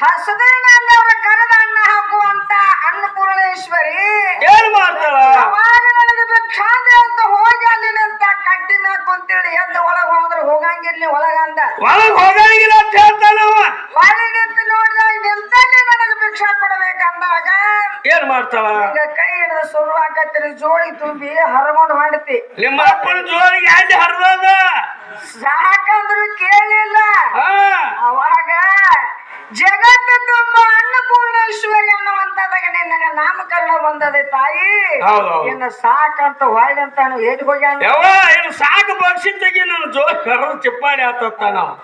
ಹಸದೇನಂದವ್ರ ಕರೆದ ಅನ್ನ ಹಾಕುವಂತ ಅನ್ನಪೂರ್ಣೇಶ್ವರಿ ಏನ್ ಮಾಡ್ತಾಳ? ಭಿಕ್ಷಾಂತಿ ಅಂತ ಹೋಗಿ ಅಲ್ಲಿ ನಿಂತ ಕಟ್ಟಿ ಮ್ಯಾಗ ಅಂತೇಳಿ ಎದ್ದು ಒಳಗ ಹೋದ್ರ ಹೋಗಂಗಿರ್ಲಿ ಒಳಗಂದ. ಒಳಗ ಹೋಗಂಗಿಲ್ಲ ಅಂತ ಹೇಳ್ತಾನ ಹೊಳಿ ನಿಂತು ನೋಡಿದಾಗ ನಿಂತಲ್ಲಿ ನನಗೆ ಭಿಕ್ಷಾ ಕೊಡಬೇಕಂದಾಗ ಏನ್ ಮಾಡ್ತಾಳ? ಕೈ ಹಿಡಿದ ಶುರು ಹಾಕತ್ತಿರಿ ಜೋಳಿ ತುಂಬಿ ಹರಗೊಂಡು ಮಾಡ್ತಿ ನಿಮ್ಮ ಅಪ್ಪನ ಜೋಳಿಗೆ ಯಾಕೆ ಹರಿದದ? ಸಾಕಂದ್ರು ಕೇಳಿಲ್ಲ. ಅವಾಗ ಜಗತ್ತು ತುಂಬ ಅನ್ನಪೂರ್ಣೇಶ್ವರಿ ಅನ್ನುವಂತದಾಗ ನಿನ್ನ ನಾಮಕರಣ ಬಂದದೆ ತಾಯಿ. ಇನ್ನು ಸಾಕಂತ ಹೊಳ್ಳಂತ ಅಂತ ಎಲ್ಲಿ ಹೋಗ್ಯಾನ? ಯಾವ ಇನ್ನು ಸಾಕು ತೆಗಿ ನನ್ನ ಜೋರ್ ಕರೆದು ಚಿಪ್ಪಾಡಿ ಆತತ್ತ ನಾವು.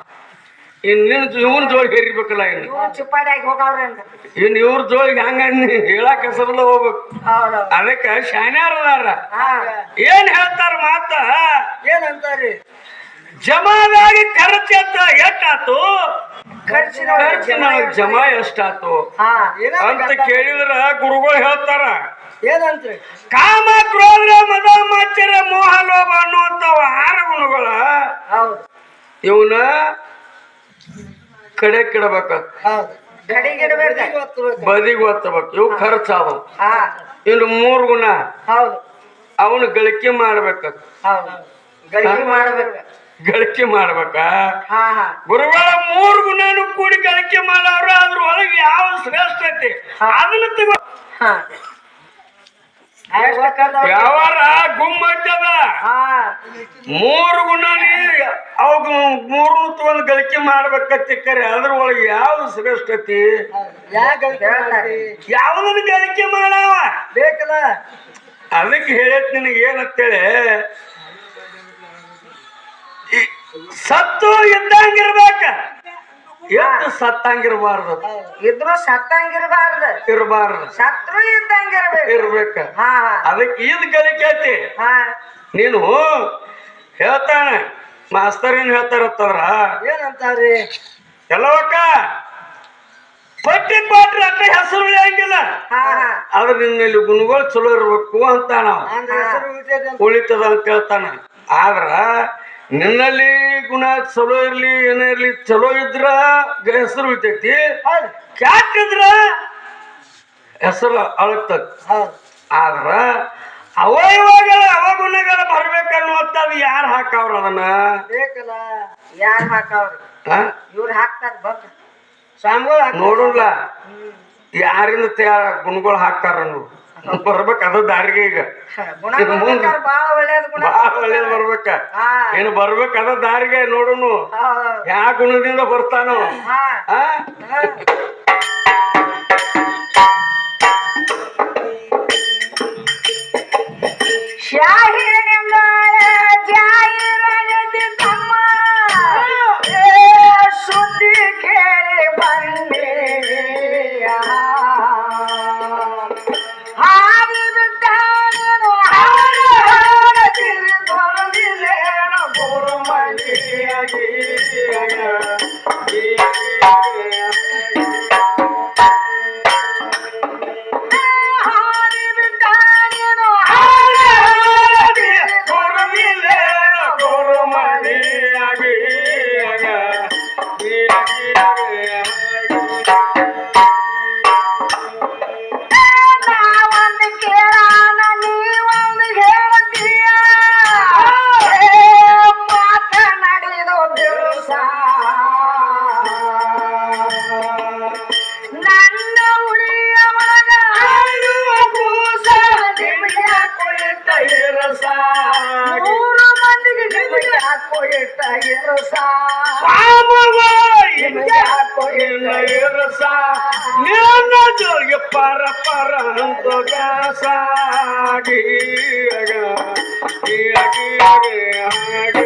ಇನ್ನು ನಿನ್ನ ಇವನ್ ಜೋಳಿಗೆ ಹೇರಿಬೇಕಲ್ಲ ಇನ್ನು. ಚಿಪ್ಪಾಡಿ ಆಗಿ ಹೋಗವ್ರೆ ಅಂತ. ಇನ್ ಇವ್ರ ಜೋಳಿಗೆ ಹಂಗ ಹೇಳಕ್ ಹೆಸರಲ್ಲ ಹೋಗ್ಬೇಕು. ಅದಕ್ಕೆ ಶಾನ್ಯಾರದಾರ ಏನ್ ಹೇಳ್ತಾರ ಮಾತ? ಏನಂತಾರಿ ಜಮಾದಾಗಿ ಖರ್ಚತ್ತ ಎಷ್ಟಾತು? ಖರ್ಚಿನ ಖರ್ಚಿನ ಜಮಾ ಎಷ್ಟಾತು? ಹಾ. ಅಂತ ಕೇಳಿದ್ರ ಗುರುಗಳು ಹೇಳ್ತಾರ. ಏನಂತ್ರಿ? ಕಾಮ ಕ್ರೋಧ ಮದ ಮಾಚರ ಮೋಹ ಲೋಭ ಅನ್ನುವಂಥವ ಆರು ಗುಣಗಳ ಹೌದು. ಇವನ ಕಡೆ ಕಿಡಬೇಕ ಬದಿಗೆ ಒತ್ತಬೇಕು. ಇವು ಖರ್ಚಾವ ಹಾ. ಇನ್ನು ಮೂರು ಗುಣ. ಹೌದು. ಅವನು ಗಳಿಕೆ ಮಾಡ್ಬೇಕ. ಹೌದು. ಗಳಿಕೆ ಮಾಡ್ಬೇಕು. ಗಳಿಕೆ ಮಾಡ್ಬೇಕ? ಗುರುಗಳ ಮೂರು ಗುಣನು ಕೂಡಿ ಗಳಿಕೆ ಮಾಡವ್ರ ಅದ್ರ ಒಳಗೆ ಯಾವ ಶ್ರೇಷ್ಠ ಐತಿ? ಅದನ್ನ ತಗೋ. ವ್ಯವಹಾರ ಗುಮ್ಮ ಐತದ ಮೂರು ಗುಣ ಅವಾಗ ಮೂರು ತಗೊಂಡ್ ಗಳಿಕೆ ಮಾಡ್ಬೇಕತ್ತಿ ಕರೆ ಅದ್ರ ಒಳಗೆ ಯಾವ್ದು ಶ್ರೇಷ್ಠ ಐತಿ. ಯಾವ್ದನ್ನ ಗಳಿಕೆ ಮಾಡವ? ಬೇಕಲ್ಲ. ಅದಕ್ಕೆ ಹೇಳತ್ ನಿನಗೆ ಏನಂತೇಳಿ ಈ ಸತ್ತು ಇದ್ದಂಗಿರ್ಬೇಕ. ಎಷ್ಟು ಸತ್ತಂಗಿರ್ಬಾರ್ದು. ಇದ್ರು ಸತ್ತಂಗಿರ್ಬಾರ್ದು. ಇರಬಾರ್ದು. ಸತ್ರು ಇದ್ದಂಗಿರ್ಬೇಕು. ಇರ್ಬೇಕ. ಅದಕ್ಕೆ ಇದ್ ಕಲಿಕೈತಿ ನೀನು ಹೇಳ್ತಾನೆ. ಮಾಸ್ತರ್ ಏನ್ ಹೇಳ್ತಾರತ್ತವ್ರ. ಏನಂತಾರಿ ಎಲ್ಲವಕ್ಕ? ಪಟ್ಟಿ ಪಾಟ್ರಿ ಅಂತ ಹೆಸರು ಉಳಿಯಂಗಿಲ್ಲ. ಆದ್ರೆ ನಿನ್ನಲ್ಲಿ ಗುಣಗಳು ಚಲೋ ಇರ್ಬೇಕು ಅಂತ ನಾವು. ಉಳಿತದ ಅಂತ. ಹೇಳ್ತಾನ ಆದ್ರ ನಿನ್ನಲ್ಲಿ ಗುಣ ಚಲೋ ಇರ್ಲಿ ಏನೇ ಇರ್ಲಿ ಚಲೋ ಇದ್ರ ಹೆಸರು ಉಳಿತೈತಿ ಹೌದು. ಕ್ಯಾಟಿದ್ರ ಹೆಸರು ಅಳಗ್ತದ ಹೌದು. ಆದ್ರ ಅವಯವಗಳ ಅವಗುಣಗಳ ಬರ್ಬೇಕನ್ನುವಂಥದ್ದು ಯಾರು ಹಾಕವ್ರ ಅದನ್ನ? ಬೇಕಲ್ಲ ಯಾರು ಹಾಕವ್ರ? ಇವ್ರು ಹಾಕ್ತಾರ ಬಂದ್. ಸ್ವಾಮಿಗಳು. ನೋಡಲ್ಲ. ಯಾರಿಂದ ತಯಾರ ಗುಣಗಳು ಹಾಕ್ತಾರ ಬರ್ಬೇಕ ಅದು ದಾರಿಗೆ ಈಗ. ಬಾಳ ಒಳ್ಳೇದ್ ಬರ್ಬೇಕ. ಏನು ಬರ್ಬೇಕ ಅದ ದಾರಿಗೆ ನೋಡುನು. ಯಾ ಗುಣದಿಂದ ಬರ್ತಾನೋ. ಹಾ. ಜೋಗೆ ಪರ ಪರ ಅಂತ ಸಾಗಿ ನನ್ನ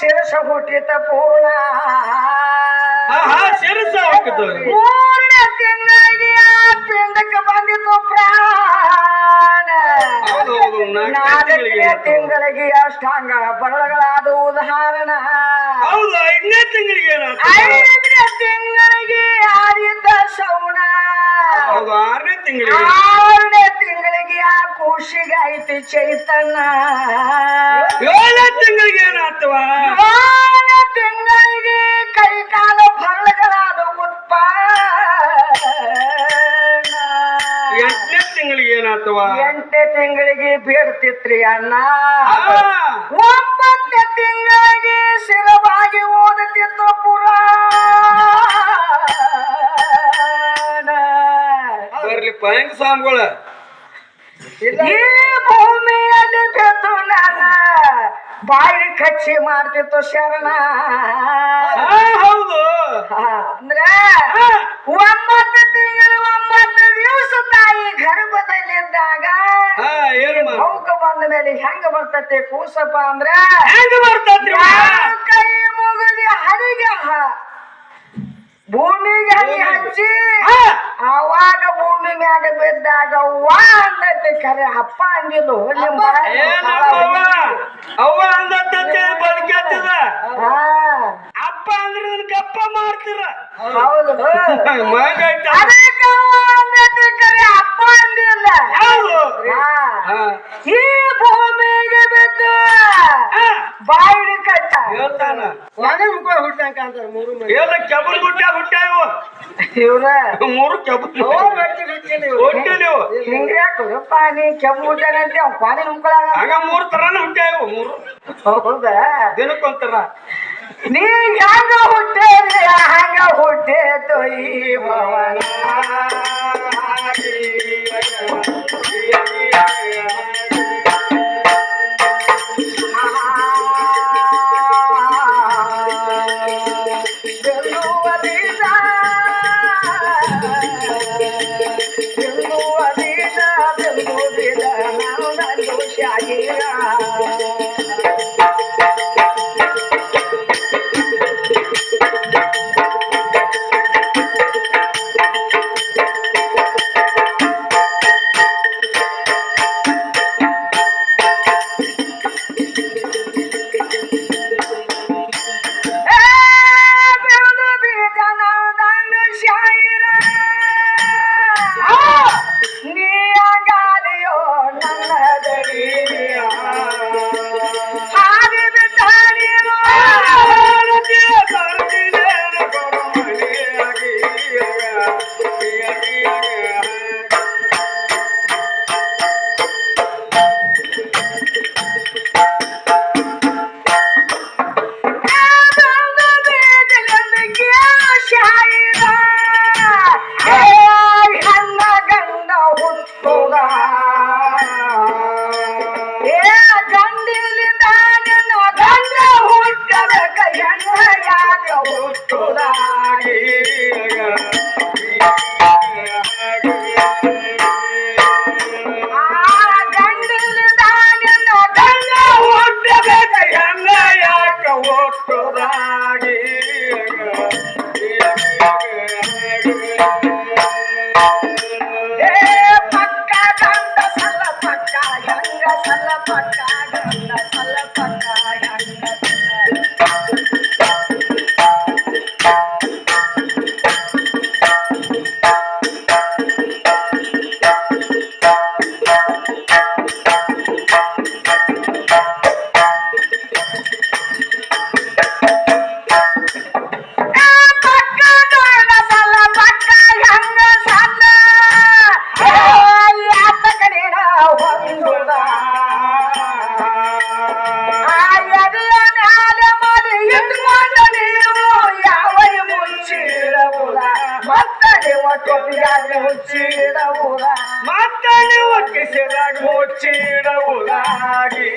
ಶಿರಸ ಹುಟ್ಟಿತ ಪೂರ್ಣ ಶಿರಸ ಪೂರ್ಣ ತಿಂಗಳಿಗೆ ಪಿಂಡಕ್ಕೆ ಬಂದಿತ್ತು ಪ್ರಾಣ. ನಾಲ್ಕನೇ ತಿಂಗಳಿಗೆ ಅಷ್ಟಾಂಗ ಬರಳಗಳಾದ ಉದಾಹರಣ. ಐದನೇ ತಿಂಗಳಿಗೆ ಐದನೇ ತಿಂಗಳಿಗೆ ಆರಿದ್ದ ಸೌಣ ಆರನೇ ತಿಂಗಳಿಗೆ. ಆರನೇ ತಿಂಗಳಿಗೆ ಆ ಕೂಸಿಗೆ ಐತಿ ಚೈತನ್ಯ. ಏಳನೇ ತಿಂಗಳಿಗೆ ಏನಾಗ್ತವ? ಏಳು ತಿಂಗಳಿಗೆ ಕೈ ಕಾಲ ಫಲಗಳಾದ ಉತ್ಪ ಎಂಟನೇ ತಿಂಗಳಿಗೆ ಏನಾಗ್ತವ? ಎಂಟನೇ ತಿಂಗಳಿಗೆ ಬೇಡ್ತಿತ್ರಿ ಅಣ್ಣ. ಒಂಬತ್ತನೇ ತಿಂಗಳಿಗೆ ಸ್ಥಿರವಾಗಿ ಓದುತ್ತಿತ್ತು ಪುರ ಬರ್ಲಿ ಪಯಂಗ ಸ್ವಾಮಿಗಳ ಈ ಭೂಮಿಯಲ್ಲಿ ಬೆದ್ದು ಬಾಯಿ ಕಚ್ಚಿ ಮಾಡ್ತಿತ್ತು ಶರಣ. ಹೌದು. ಅಂದ್ರೆ ಒಂಬತ್ತು ತಿಂಗಳು ಒಂಬತ್ತು ದಿವಸ ತಾಯಿ ಗರ್ಭದಲ್ಲಿದ್ದಾಗ ಭೌಕ ಬಂದ ಮೇಲೆ ಹೆಂಗ ಬರ್ತೈತಿ ಕೂಸಪ್ಪ ಅಂದ್ರೆ ಹೆಂಗ ಯಾರು ಕೈ ಮುಗಿದ ಹರಿಗೆ ಭೂಮಿಗೆ ಹನಿ ಹಚ್ಚಿ ಅವಾಗ ಭೂಮಿ ಮ್ಯಾಗ ಬಿದ್ದಾಗ ವಾ ಅಂದೈತಿ ಖರೆ ಅಪ್ಪ ಅಂದಿದ್ದು ನಿಮ್ಮ ಅವ್ವ ಅವ್ವ ಅಪ್ಪ ಅಂದ್ರೆ ಗಪ್ಪ ಮಾಡ್ತೀರ. ಹೌದು. ಅವ್ವ ಅಂದೈತಿ ಖರೆ ಅಪ್ಪ ಅಂದಿಲ್ಲ. ಹೌದು. ಈ ಭೂಮಿಗೆ ಬಿದ್ದು ಬಾಯಿ ಕಟ್ಟ. ಹೇಳ್ತಾನ. ಮೂರು ಎಲ್ಲ ಕೆಬಲ್ ಗುಡ್ಡ ಹುಟ್ಟ್ಯಾವ ಇವ್ರ. ಮೂರು ಕೆಬಲ್ ಹುಟ್ಟಿ ನೀವು. ಹಿಂಗ್ಯಾಕ ಕೊಡಪ್ಪ ನೀ ಕೆಮ್ಮುಟ್ಟನಂತೆ ಅವ್ನ ಪಾನಿ ಹಂಗ ಮೂರು ತರಾನ ಹುಟ್ಟ್ಯಾವ ಮೂರು? ಹೌದಾ? ದಿನಕ್ಕೊಂತರ ನೀ ಹೆಂಗ ಹುಟ್ಟೇರಿ ಹಂಗ ಹುಟ್ಟೇತು ಈ ಭವನ. Yeah. ಒಕ್ಕಿಸಿದಾಗ ಮುಚ್ಚಿಡವುದಾಗಿ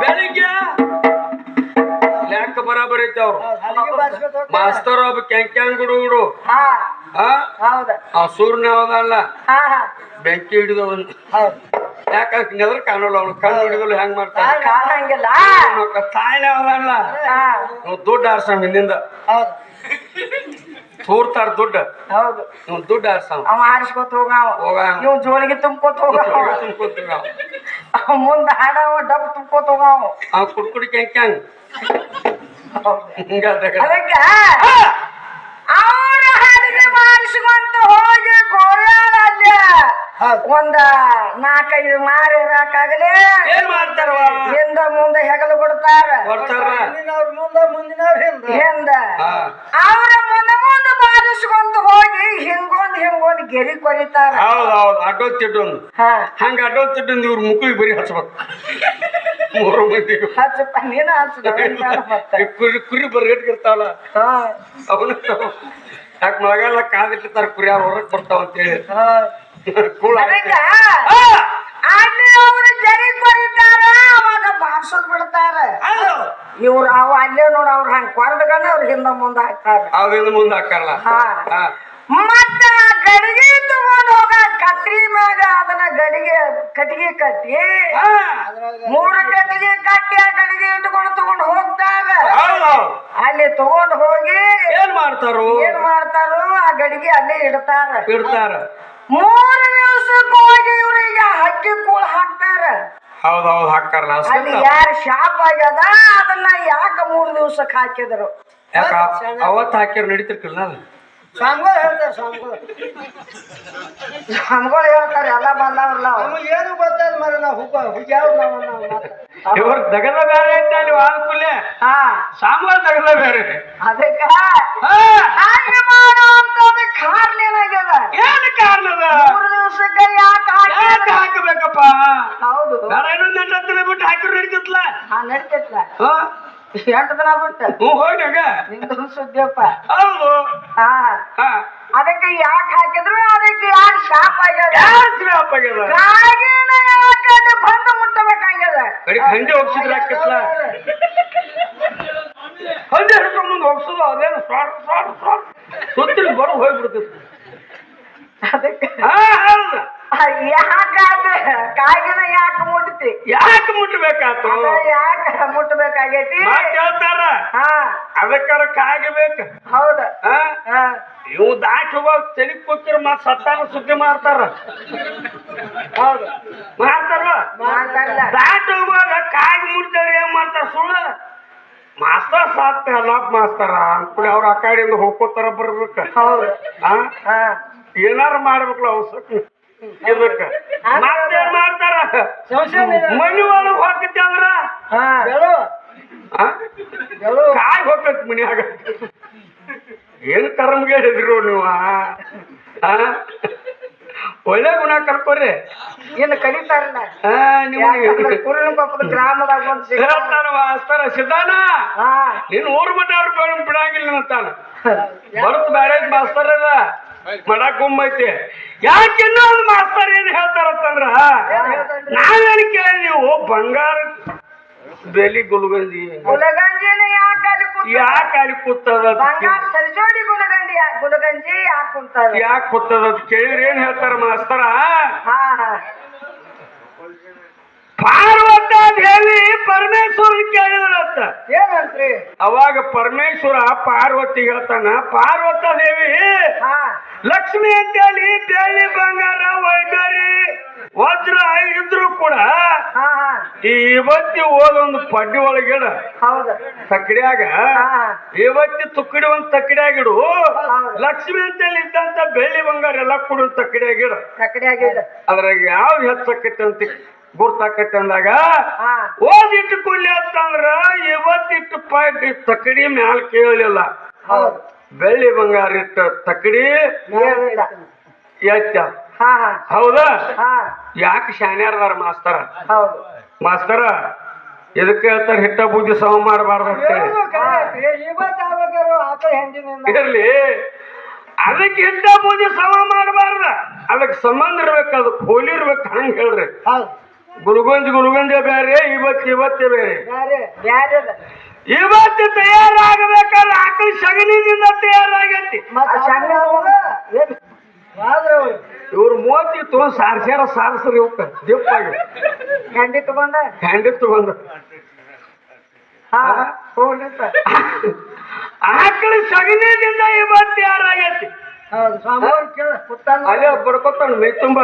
ಬೆಳಿಗ್ಗೆ? ಲೆಕ್ಕ ಬರಾಬರ್ ಐತೆ ಅವ್ರು. ಮಾಸ್ತರ್ ಒಬ್ಬ ಕೆಂಕ್ಯಾಂಗ್ ಗುಡುಗುಡು ಹಾ ಆ ಸೂರ್ಯನ ಯಾವ್ದಲ್ಲ ಹಾ ಹಾ. ಬೆಂಕಿ ಹಿಡಿದವನ್. ಹೌದು. ಯಾಕಂದ್ರೆ ನೆದ್ರ ಕಾಣಲ್ಲ ಅವ್ನು? ಕಣ್ಣು ಹಿಡಿದಲು ಹೆಂಗ್ ಮಾಡ್ತಾರೆ ಕಾಣಂಗಿಲ್ಲ ತಾಯಿನ ಯಾವ್ದಲ್ಲ ದುಡ್ಡು ಆರ್ಸಂ ಹಿಂದಿಂದ ಹೌದು. ತೂರ್ತಾರ ದುಡ್ಡು. ಹೌದು. ನೀವು ದುಡ್ಡು ಆರ್ಸಂ ಅವ ಆರಿಸ್ಕೊತ ಹೋಗ ಹೋಗ ಇವ್ ಜೋಳಿಗೆ ತುಂಬ್ಕೊತ ಹೋಗಾವ. ಅವ ಮುಂದ ಹಾಡವ ಡಬ್ ತುಂಬ್ಕೊತ ಹೋಗಾವ ಆ ಕುಡ್ಕುಡಿ ಕೆಂಕ್ಯಾಂಗ್ ಹೌದು. ಹಿಂಗಾದಾಗ ಅದಕ್ಕ ಅವ್ರ ಹಾಡಿಗೆ ಮಾಡಿಸ್ಕೊಂತ ಹೋಗಿ ಗೋರ್ಯಾಳ ಅಲ್ಲಿ ಒಂದ ನಾಲ್ಕೈದು ಮಾರಿ ಇರಕಾಗಲಿ. ಏನ್ ಮಾಡ್ತಾರವ ಹಿಂದ ಮುಂದೆ ಹೆಗಲು ಕೊಡ್ತಾರ. ಹಿಂದ. ಹಾ. ಅವ್ರ ಮುಂದ ಮುಂದೆ ಬಾರಿಸ್ಕೊಂತ ಹೋಗಿ ಹಿಂಗೊಂದ್ ಹಿಂಗೊಂದ್ ಗೆರಿ ಕೊರಿತಾರ. ಹೌದು ಹೌದು. ಅಡ್ಡೋ ತಿಡ್ಡೊಂದು ಹಾ. ಹಂಗ ಅಡ್ಡೋ ತಿಡ್ಡೊಂದು ಇವ್ರ ಮುಕ್ಳಿಗೆ ಬರಿ ಹಚ್ಬೇಕು. ಮೂರು ಮಂದಿಗೂ. ಹಚ್ಚಪ್ಪ ನೀನ ಹಚ್ಚ ಕುರಿ ಕುರಿ ಬರ್ಗಟ್ಗಿರ್ತಾವಲ್ಲ ಹಾ. ಅವನು ಯಾಕೆ ಮಳೆಗಾಲ ಕಾದಿಟ್ಟಿರ್ತಾರ ಕುರಿ ಅವ್ರ ಹೊರಗೆ ಬರ್ತಾವ ಅಂತೇಳಿ ಹಾ. ಕೂಳ ಅದಕ್ಕ ಅಲ್ಲಿ ಅವ್ರು ಜರಿ ಕೊರಿತಾರ ಅವಾಗ ಬಾರ್ಸೋದ್ ಬಿಡ್ತಾರ. ಇವ್ರು ಅವ ಅಲ್ಲೇ ನೋಡ ಅವ್ರ ಹಂಗ ಕೊರದ್ಗನ ಅವ್ರ ಹಿಂದ ಮುಂದ ಹಾಕ್ತಾರ. ಅವ್ರಿಂದ ಮುಂದೆ ಹಾಕಲ್ಲ ಹಾ. ಹಾ. ಮತ್ತ ಆ ಗಡಿಗೆ ತಗೊಂಡ್ ಹೋಗ ಕತ್ರಿ ಮ್ಯಾಗ ಅದನ್ನ ಗಡಿಗೆ ಕಟ್ಟಿಗೆ ಕಟ್ಟಿ. ಮೂರು ಕಟ್ಟಿಗೆ ಕಟ್ಟಿ ಆ ಗಡಿಗೆ ಇಟ್ಕೊಂಡು ತಗೊಂಡ್ ಹೋಗ್ತಾರ. ಹೌದ್ ಹೌದ್. ಅಲ್ಲಿ ತಗೊಂಡ್ ಹೋಗಿ ಏನ್ ಮಾಡ್ತಾರೋ? ಏನ್ ಮಾಡ್ತಾರೋ ಆ ಗಡಿಗೆ ಅಲ್ಲೇ ಇಡ್ತಾರ. ಇಡ್ತಾರ. ಮೂರು ದಿವಸಕ್ಕೆ ಹೋಗಿ ಇವ್ರಿಗೆ ಹಕ್ಕಿ ಕೂಳ ಹಾಕ್ತಾರ. ಹೌದೌದು ಹಾಕ್ತಾರ ಅಲ್ಲಿ ಯಾರ ಶಾಪ್ ಆಗ್ಯದ ಅದನ್ನ ಯಾಕ ಮೂರು ದಿವಸಕ್ಕೆ ಹಾಕಿದ್ರು? ಯಾಕ? ಅವತ್ ಹಾಕಿರ್ ನಡೀತಿರ್ಕಿಲ್ಲ ಸ್ವಾಮಿಗಳು ಹೇಳ್ತಾರೆ ಸಾಂಗೋಳ ನಮ್ಗಳು ಹೇಳ್ತಾರೆ ಎಲ್ಲ ಬಂದವ್ರಲ್ಲ ಅವ್ರು. ನಮಗೆ ಏನು ಮರ ನಾವು ಹುಬ್ಬ ಹುಗ್ಯಾವ್ ನಾವು ನಾವು ಮಾತ್ರ. ಇವ್ರ ದಗದ ಬೇರೆ ಐತೆ ಅಲ್ಲಿ ವಾಲ್ಕುಲೆ ಹಾ. ಸಾಂಬಾರ್ ದಗದ ಬೇರೆ. ಅದಕ್ಕ? ಹಾ. ಹಾಗೆ ದಿವಸಕ್ಕೆ ಯಾಕೆ ಯಾಕೆ ಹಾಕಬೇಕಪ್ಪ? ಹೌದು. ಬೇಡ ಇನ್ನೊಂದ್ ಎಂಟು ಹತ್ತು ದಿನ ಬಿಟ್ಟು ಹಾಕಿ ನಡೀತಿತ್ಲ? ಹಾ ನಡ್ತೈತ್ಲ. ಹಾ? ಎಂಟು ದಿನ ಬಿಟ್ಟು. ಹ್ಞೂ ಹೋಗ್ಯಾಗ ನಿಂದು ಸುದ್ದಿಯಪ್ಪ. ಹೌದು. ಹಾ. ಹಾ. ಅದಕ್ಕೆ ಯಾಕೆ ಹಾಕಿದ್ರು ಅದಕ್ಕೆ ಯಾಕೆ ಶಾಪ್ ಆಗ್ಯದ? ಯಾರ್ ಸ್ಲಾಪ್ ಆಗ್ಯದ? ಕಾಗಿನ ಯಾಕೆ ಅಲ್ಲಿ ಬಂದು ಮುಟ್ಟಬೇಕಾಗ್ಯದ? ಕಡೆ ಹಂಗೆ ಹೋಗ್ಸಿದ್ರ ಹಾಕಿತ್ಲ? ಹಂಗೆ ಹಿಡ್ಕೊಂಡ್ ಮುಂದೆ ಹೋಗ್ಸೋದು ಅದೇನು ಸ್ವಾರ್ ಸ್ವಾರ್ ಸುತ್ತಿನ ಬರೋ ಹೋಗ್ಬಿಡ್ತಿತ್ತು. ಅದಕ್ಕೆ ಯಾಕಾಗ ಕಾಗಿನ ಯಾಕೆ ಮುಟ್ತಿ? ಯಾಕೆ ಮುಟ್ಬೇಕಾತು? ಯಾಕೆ ಮುಟ್ಬೇಕಾಗೈತಿ? ಹೇಳ್ತಾರ. ಹಾ. ಅದಕ್ಕಾರ ಬೇಕ. ಹೌದ. ಇವು ದಾಟ್ ಹೋಗೋವಾಗ ತಲೆ ಕೂತಿರ ಮತ್ ಸತ್ತಾನ ಸುದ್ದಿ ಮಾಡ್ತಾರ. ಹೌದು. ಮಾಡ್ತಾರ ದಾಟ್ ಹೋಗುವಾಗ ಕಾಗಿ ಮುಡ್ತಾರೆ ಏನ್ ಮಾಡ್ತಾರ ಸುಳ್ಳು? ಮಾಸ್ತರ್ ಸಾತ್ತ ಎಲ್ಲಪ್ಪ ಮಾಸ್ತರ ಅನ್ಕೊಳ್ಳಿ ಅವ್ರ ಆ ಕಡೆಯಿಂದ ಹೋಗ್ಕೋತಾರ ಬರ್ಬೇಕು. ಹೌದು. ಹಾ. ಏನಾರ ಮಾಡ್ಬೇಕಲ್ಲ ಅವಶ್ಯಕ ಇರ್ಬೇಕ. ಮತ್ತೇನ್ ಮಾಡ್ತಾರ. ಮನಿ ಒಳಗ್ ಹೋಗ್ತೈತಿ ಅಂದ್ರ? ಕಾಯಿ ಹೋಗತ್ ಮನ್ಯಾಗ. ಏನ್ ಕರ್ಮ್ಗೆ ಹೇಳಿದ್ರು ನೀವು? ಒಳ್ಳೆ ಗುಣ ಕರ್ಕೋರಿ. ಏನ್ ಕಲಿತಾರಲ್ಲ ಗ್ರಾಮದಾಗ ಒಂದು ಸಿಗ ಹೇಳ್ತಾನ ಮಾಸ್ತರ ಸಿದ್ಧಾನ ಹಾ. ನಿನ್ ಊರ್ ಮಟ್ಟ ಅವ್ರ ಬಿಡಂಗಿಲ್ಲ ಅಂತಾನ ಬರುತ್ತ ಬ್ಯಾರೆ ಮಾಸ್ತರ್ ಅದ. ಮಾಡಕ್ ಐತಿ ಯಾಕೆ ಇನ್ನೊಂದು ಮಾಸ್ತರ್ ಏನ್ ಹೇಳ್ತಾರಂತಂದ್ರ ನಾವೇನ್ ಕೇಳಿ ನೀವು ಬಂಗಾರ ಬೆಲಿ ಗುಲ್ಗಂಜಿ ಗುಲಗಂಜಿನ ಯಾಕೆ ಅಲ್ಲಿ ಕೂತದ? ಸರಿಜೋಡಿ ಗುಲಗಂಜಿ ಯಾ- ಗುಲಗಂಜಿ ಯಾಕೆ ಕುಂತದ? ಯಾಕೆ ಕೂತದ ಕೇಳಿದ್ರೆ ಏನ್ ಹೇಳ್ತಾರ ಮಾಸ್ತರ? ಪಾರ್ವತ ದೇವಿ ಪರಮೇಶ್ವರ ಕೇಳಿದ್ರಂತ ಏನಂತ್ರಿ? ಅವಾಗ ಪರಮೇಶ್ವರ ಪಾರ್ವತಿ ಹೇಳ್ತಾನ ಪಾರ್ವತ ದೇವಿ ಲಕ್ಷ್ಮಿ ಅಂತೇಳಿ ಬೆಳ್ಳಿ ಬಂಗಾರ ವೈಡರಿ ವಜ್ರ ಇದ್ರು ಕೂಡ ಇವತ್ತಿ ಓದೊಂದು ಪಡ್ಡಿ ಒಳಗಿಡ ಹೌದು. ತಕ್ಕಡಿಯಾಗ ಇವತ್ತಿ ತುಕ್ಕಡಿ ಒಂದ್ ತಕ್ಕಡಿಯಾಗಿಡು ಲಕ್ಷ್ಮಿ ಅಂತೇಳಿ ಇದ್ದಂತ ಬೆಳ್ಳಿ ಬಂಗಾರ ಎಲ್ಲ ಕೊಡು ತಕ್ಕಡಿಯಾಗಿಡ ತಕ್ಕಡಿಯಾಗಿಡ ಅದ್ರಾಗ ಯಾವ್ದು ಹೆಚ್ಚಕ್ಕೈತೆ ಅಂತ ಗುರ್ತಾಕೈತೆ ಅಂದಾಗ ಓದಿಟ್ಟು ಕೂಲಿ ಅಂತಂದ್ರ ಇವತ್ತಿಟ್ಟು ಪಾಯಿಂಟ್ ತಕ್ಕಡಿ ಮ್ಯಾಲ ಕೇಳಲಿಲ್ಲ ಹೌದು. ಬೆಳ್ಳಿ ಬಂಗಾರ ಇಟ್ಟ ತಕ್ಕಡಿ ಹೇಳಿಲ್ಲ ಎತ್ತ. ಹೌದಾ? ಯಾಕೆ ಶಾನ್ಯಾರದಾರ ಮಾಸ್ತರ? ಹೌದು. ಮಾಸ್ತರ ಇದಕ್ಕೆ ಹೇಳ್ತಾರೆ ಹಿಟ್ಟ ಬುದ್ಧಿ ಸಮ ಮಾಡಬಾರ್ದು ಅಂತೇಳಿ ಇರ್ಲಿ. ಅದಕ್ಕೆ ಹಿಟ್ಟ ಬುದ್ಧಿ ಸಮ ಮಾಡಬಾರ್ದ. ಅದಕ್ಕೆ ಸಂಬಂಧ ಇರ್ಬೇಕು ಅದಕ್ಕೆ ಹೋಲಿ ಇರ್ಬೇಕು ಹಂಗ ಹೇಳ್ರಿ. ಹೌದು. ಗುರುಗಂಜ್ ಗುರುಗುಂಜ ಬೇರೆ ಇವತ್ತು ಇವತ್ತೇ ಬೇರೆ. ಯಾರೇ ಬ್ಯಾರದ ಇವತ್ತು ತಯಾರಾಗಬೇಕಾದ್ರೆ ಆಕಳ ಸಗಣಿದಿಂದ ತಯಾರಾಗೈತಿ. ಮತ್ತೆ ಏನು? ಆದ್ರೆ ಅವ್ರು ಇವ್ರು ಮೂವತ್ತಿ ತೊಗೊಂಡ್ ಸಾರ್ಸ್ಯಾರ ಸಾರಸ್ರಿ ಇವಕ್ಕ ದಿಪ್ಪಾಗಿ. ಹೆಂಡಿ ತಗೊಂಡ ಹ್ಯಾಂಡಿ ತಗೊಂಡು ಹಾ ಹೋಗ್ಲಿತ್ತ ಆಕಳ ಸಗಣಿದಿಂದ ಇವತ್ತು ತಯಾರಾಗೈತಿ. ಹೌದು ಸ್ವಾಮಿ ಕೇಳ ಕುತ್ತಾನ ಅಲ್ಲೇ ಬರ್ಕೊತಾನ ಮೈ ತುಂಬ.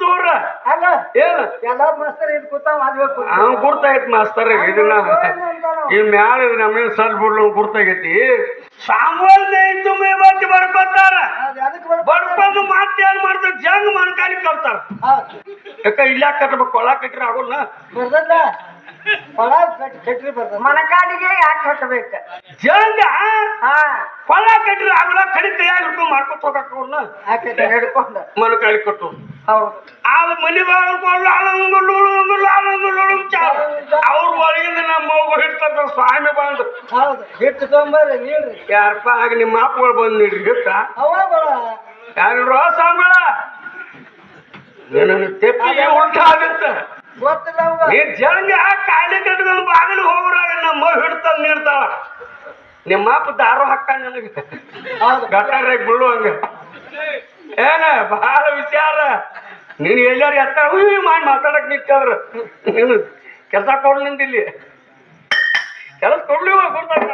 ದೂರ ಅಲ್ಲ ಏನ? ಎಲ್ಲ ಮಸ್ತರ್ ಇದು ಕೂತಾವ ಅದ್ಬೇಕು ಅವ್ನು ಗುರ್ತಾಗೈತಿ ಮಾಸ್ತರ್ ಇದನ್ನ. ಈ ಮ್ಯಾಲ ನಮ್ಮ ಸರ್ ಬಿಡ್ಲು ಗುರ್ತಾಗೈತಿ. ಬರ್ಕೊತಾರ. ಅದು ಅದಕ್ಕೆ ಬರ್ಬೇಕು ಬಡ್ಕೊಂಡು ಮತ್ತೇನ್ ಮಾಡ್ತಾರ? ಜಂಗ್ ಮನ್ಕಾಲಿ ಕಲ್ತಾರ. ಯಾಕ ಇಲ್ಲ ಕಟ್ಬೇಕು? ಕೊಳ ಕಟ್ರೆ ಆಗೋಲ್ಲ ಹೊಳ ಕಟ್- ಕಟ್ರಿ ಬರ್ತದ ಮಣಕಾಲಿಗೆ ಯಾಕೆ ಕಟ್ಟಬೇಕ? ಜಂಗ ಹಾ. ಕೊಳ ಕಟ್ರಿ ಆಗೋಲ್ಲ ಕಡಿ ಕೈಯಾಗ ಹಿಡ್ಕೊಂಡು ಮಾಡ್ಕೊತ ಹೋಗಕ್ ಅವ್ರನ್ನ ಹಾಕೈತೆ ಹಿಡ್ಕೊಂಡು. ಮನ್ಕಾಲಿ ಕಟ್ಟು. ಹೌದು. ಆಗ ಮನಿ ಬಾಗಿಲು ಅಳಂಗುಳು ಉಳುಂಗುಳು ಅಳಂಗುಳು ಚಾ. ಚಾವ ಅವ್ರ ಒಳಗಿಂದ ನಮ್ಮ ಅವ್ವ ಹಿಡ್ತಾರ ಸ್ವಾಮಿ ಬಂದು. ಹೌದು. ಹಿಟ್ಟು ತೊಗೊಂಬರ್ರಿ ನೀಡ್ರಿ. ಯಾರಪ್ಪ ಆಗ ನಿಮ್ಮ ಮಾಪುಗಳು ಬಂದು ನೀಡ್ರಿ ಗೊತ್ತಾ ಅವ ಬಡ. ಯಾರು ಸಾಂಬಳ ನನ್ನ ತೆಪ್ಪಿಗೆ ಉಲ್ಟಾ ಆಗುತ್ತೆ ಗೊತ್ತಿಲ್ಲ ಅವಾಗ ನೀ ಜಂಗ ಕಾಲಿ ಕಟ್ಕೊಂಡು ಬಾಗಿಲು ಹೋಗ್ರಾಗ ನಮ್ಮ ಹಿಡ್ತಾಳ ನೀಡ್ತಾಳ ನಿಮ್ಮ ಅಪ್ಪ ದಾರು ಹಾಕ ನನಗೆ. ಗಟ್ಟಾರಾಗ ಬೀಳುವಂಗ ಏನ ಬಹಳ ವಿಚಾರ. ನೀನು ಎಲ್ಲಾರು ಎತ್ತ ಮಾಡಿ ಮಾತಾಡಕ್ ನಿಂತವ್ರ ನೀನು ಕೆಲಸ ಕೊಡ್ಲಿಂದಿಲ್ಲಿ ಕೆಲಸ ಕೊಡ್ಲಿ ಕೊಡ್ತಾರೆ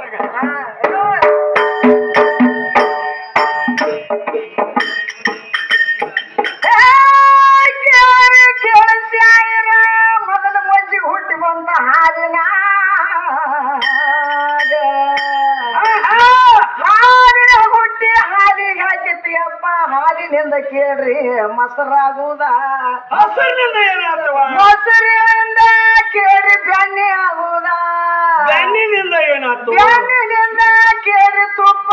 ಹಾಲಿನಿಂದ ಕೇಳ್ರಿ ಮೊಸರಾಗುವುದ? ಮೊಸರಿನಿಂದ ಕೇಳ್ರಿ ಬೆಣ್ಣೆ ಆಗುವುದ? ಬೆಣ್ಣಿನಿಂದ ಏನಾಗ್ತದೆ ಬೆಣ್ಣಿನಿಂದ ಕೇಳ್ರಿ ತುಪ್ಪ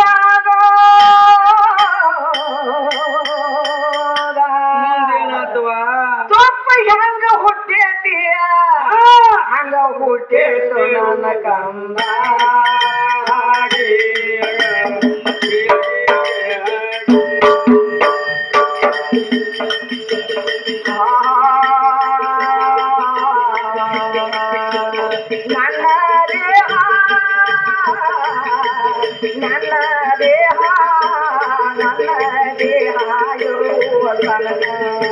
Gracias.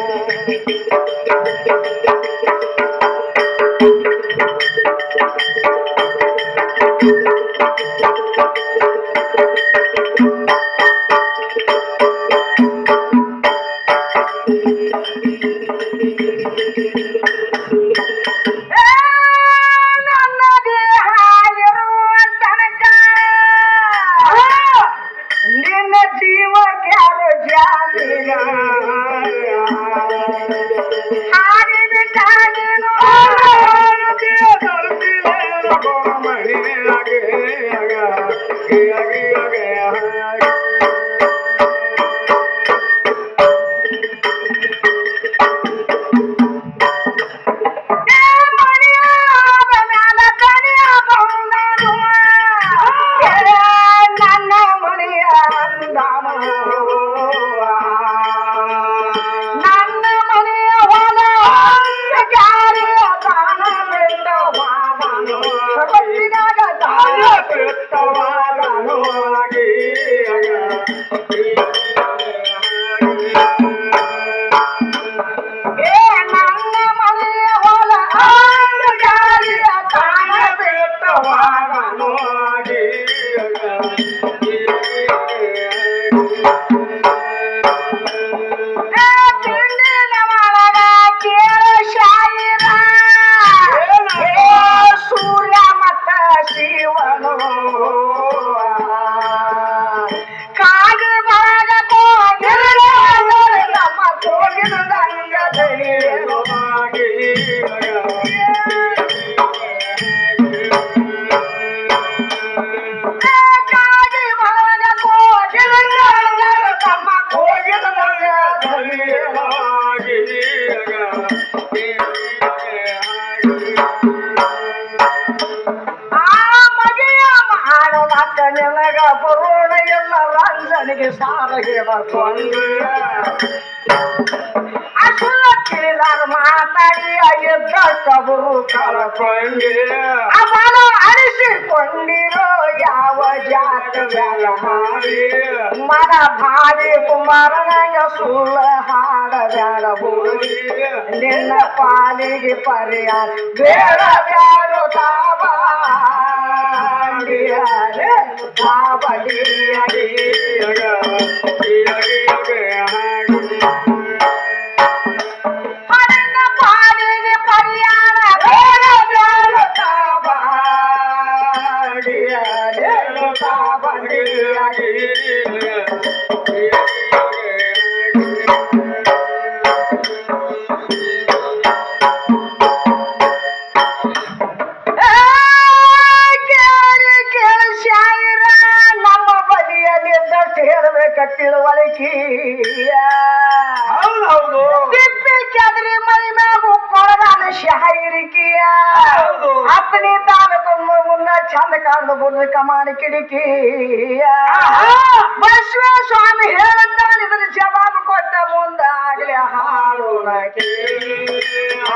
ಅರಿಸಿಕೊಂಡಿರೋ ಯಾವ ಜಾತವ್ಯಾಲ ಮಾಡಿ ಮನ ಭಾರಿ ಕುಮಾರನಂಗ ಸುಳ್ಳ ಹಾಡಬ್ಯಾಡ ಬೋಳಿ. ನಿನ್ನ ಪಾಲಿಗೆ ಪರಿಹಾರ ಬೇಡ ಬ್ಯಾಡ ತಾವಾಡಿಯಾರೆ ತಾವಡಿಯಾಗಿ ತಿಳುವಳಿಕೆಯ ಹೌದೌದು. ತಿಪ್ಪಿ ಚದ್ರಿ ಮೈ ಮ್ಯಾಗು ಕೊಡಗಾನ ಶಾಯಿರಿಕೆಯ ಹೌದು. ಅಪ್ಪನಿ ತಾಲೂಕು ಮುನ್ನ ಚಂದ ಕಾಣ್ದು ಬುರ್ರಿ ಕಮಾನ ಕಿಡಿಕಿಯ. ಬಸವ ಸ್ವಾಮಿ ಹೇಳುತ್ತಾನೆ ಇದರ ಜವಾಬು ಕೊಟ್ಟ ಮುಂದಾಗಲಿ ಹಾಡು ಹಾಡಿ ಆ